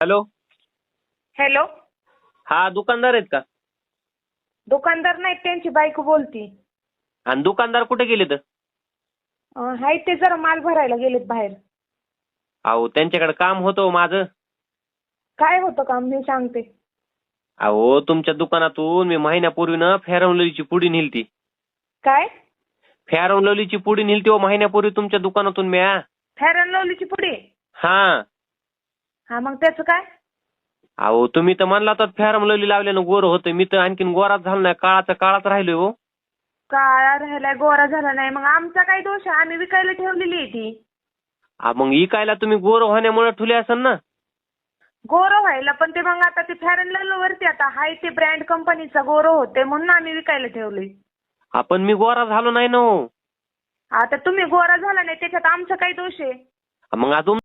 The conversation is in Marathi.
हॅलो. हॅलो. हा दुकानदार आहेत का? दुकानदार नाहीत त्यांची बायको बोलती. आणि दुकानदार कुठे गेले तर अं, हाय ते जरा माल भरायला गेलेत बाहेर. अहो त्यांच्याकडे काम होतं हो माझं. काय होतं काम मी सांगते. अहो तुमच्या दुकानातून मी महिन्यापूर्वीनं फेरवलेलीची पुडी नेलती. काय? फेरवलेलीची पुडी नेलती हो महिन्यापूर्वी तुमच्या दुकानातून म्या. अँड लवलीची पुढे हा. हा मग त्याचं काय? अहो तुम्ही तर म्हणला तर फेरवलेली लावल्यानं गोर होतं मी तर आणखीन गोराच झालो नाही काळाचा काळाच राहिलोय हो. काळा राहिलाय गोरा झाला नाही. मग आमचा काय दोष आहे? आम्ही विकायला ठेवलेली आहे ती. हा, मग इकायला तुम्ही गोर होण्यामुळे ठुले असेल ना? गोरं व्हायला पण ते मग आता ते अँड वरती आता हाय ते ब्रँड कंपनीचा गोरं होते म्हणून आम्ही विकायला ठेवले आपण मी गोरा झालो नाही ना हो. आता तुम्ही गोरा झाला नाही त्याच्यात आमचा काय दोष आहे? मग अजून